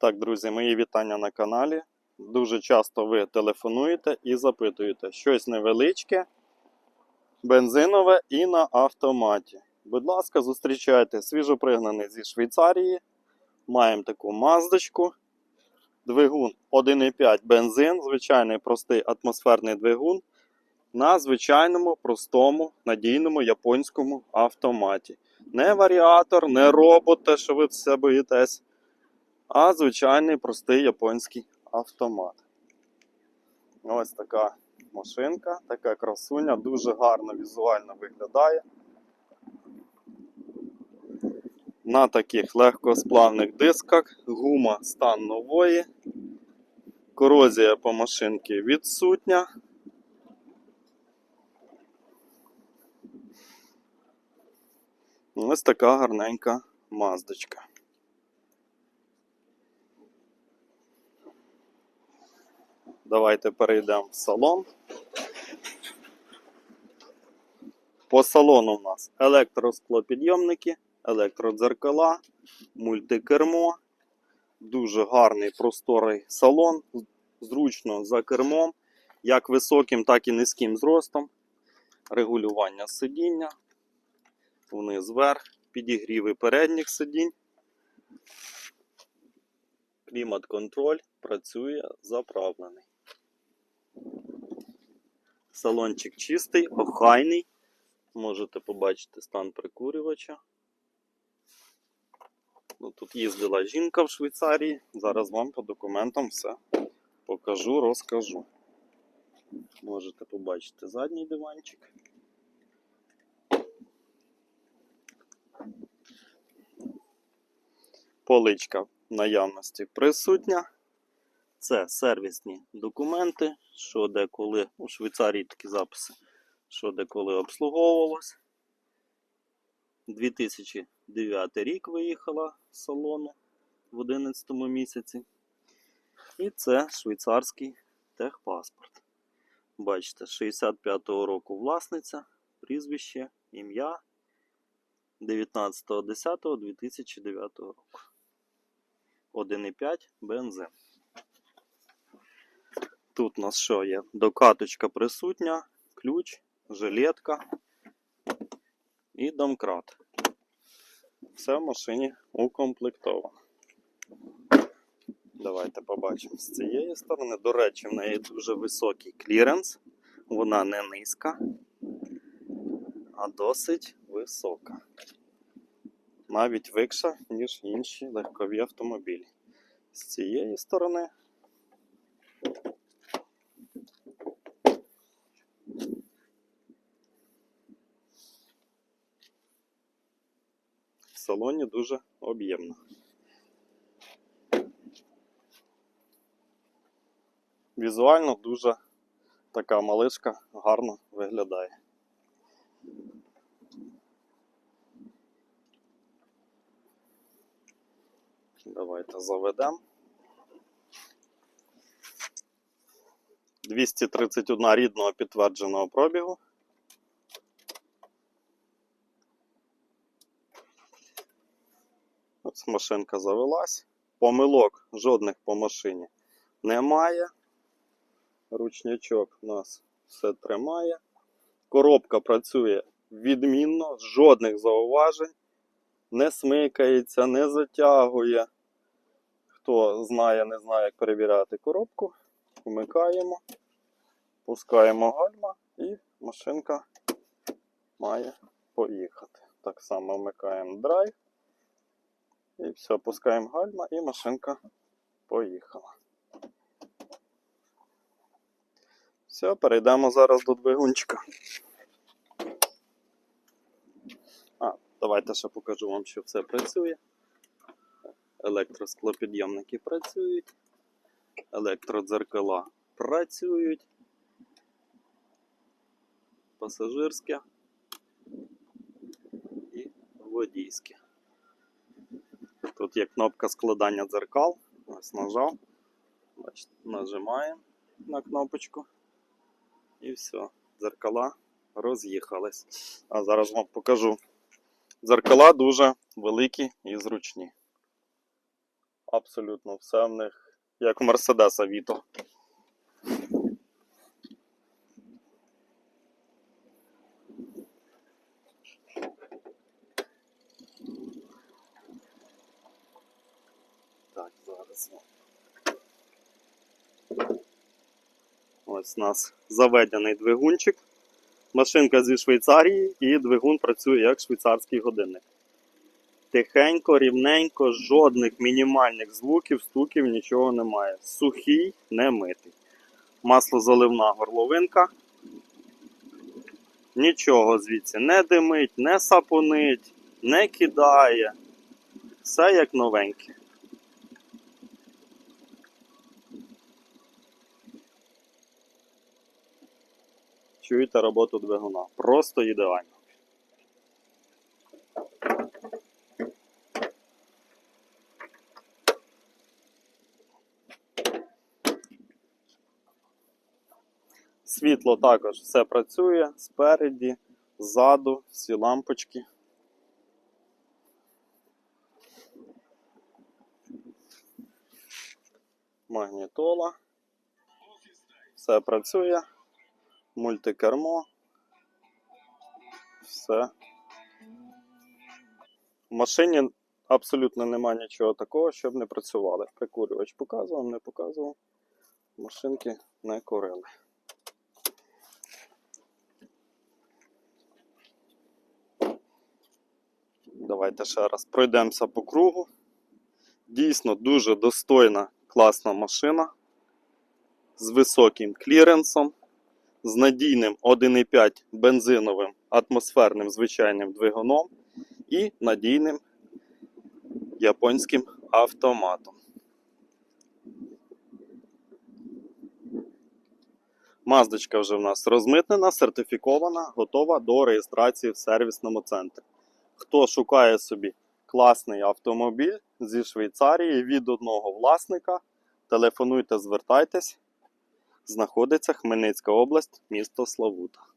Так, друзі, мої вітання на каналі. Дуже часто ви телефонуєте і запитуєте щось невеличке, бензинове і на автоматі. Будь ласка, зустрічайте свіжопригнаний зі Швейцарії. Маємо таку маздочку. Двигун 1,5 бензин, звичайний простий атмосферний двигун на звичайному, простому, надійному японському автоматі. Не варіатор, не робот, те, що ви все боїтесь а звичайний простий японський автомат. Ось така машинка, така красуня, дуже гарно візуально виглядає. На таких легкосплавних дисках гума стан нової. Корозія по машинці відсутня. Ось така гарненька маздочка. Давайте перейдемо в салон. По салону у нас електросклопідйомники, електродзеркала, мультикермо. Дуже гарний просторий салон, зручно за кермом, як високим, так і низьким зростом. Регулювання сидіння, вниз вверх, підігріви передніх сидінь. Клімат-контроль працює заправлений. Салончик чистий, охайний. Можете побачити стан прикурювача. Ну, тут їздила жінка в Швейцарії. Зараз вам по документам все покажу, розкажу. Можете побачити задній диванчик. Поличка наявності присутня. Це сервісні документи, що деколи у Швейцарії такі записи, що деколи обслуговувалось. 2009 рік виїхала з салону в 11 місяці. І це швейцарський техпаспорт. Бачите, 65-го року власниця, прізвище, ім'я 19.10.2009 року. 1,5 бензин. Тут у нас що є? Докаточка присутня, ключ, жилетка і домкрат. Все в машині укомплектовано. Давайте побачимо з цієї сторони. До речі, в неї дуже високий кліренс. Вона не низька, а досить висока. Навіть вища, ніж інші легкові автомобілі. З цієї сторони салоні дуже об'ємно. Візуально дуже така малишка гарно виглядає. Давайте заведемо. 231 рідного підтвердженого пробігу. Машинка завелась. Помилок жодних по машині немає. Ручнячок у нас все тримає. Коробка працює відмінно, жодних зауважень. Не смикається, не затягує. Хто знає, не знає, як перевіряти коробку. Вмикаємо, пускаємо гальма і машинка має поїхати. Так само вмикаємо драйв. І все, пускаємо гальма і машинка поїхала. Все, перейдемо зараз до двигунчика. А, давайте ще покажу вам, що все працює. Електросклопідйомники працюють, електродзеркала працюють. Пасажирське і водійське. Тут є кнопка складання дзеркал. Ось нажав. Бачите, нажимаємо на кнопочку. І все. Дзеркала роз'їхались. А зараз вам покажу. Дзеркала дуже великі і зручні. Абсолютно все в них, як у Мерседеса Віто. Так, Ось у нас заведений двигунчик. Машинка зі Швейцарії і двигун працює як швейцарський годинник. Тихенько, рівненько, жодних мінімальних звуків, стуків, нічого немає. Сухий, не митий. Маслозаливна горловинка. Нічого звідси не димить, не сапонить, не кидає. Все як новеньке. Чуєте роботу двигуна. Просто ідеально. Світло також все працює спереді, ззаду, всі лампочки. Магнітола. Все працює. Мультикермо. Все. В машині абсолютно нема нічого такого, щоб не працювали. Прикурювач показував, не показував. Машинки не курили. Давайте ще раз пройдемося по кругу. Дійсно дуже достойна, класна машина з високим кліренсом, з надійним 1,5 бензиновим атмосферним звичайним двигуном і надійним японським автоматом. Маздочка вже в нас розмитнена, сертифікована, готова до реєстрації в сервісному центрі. Хто шукає собі класний автомобіль зі Швейцарії від одного власника, телефонуйте, звертайтесь. Знаходиться Хмельницька область, місто Славута.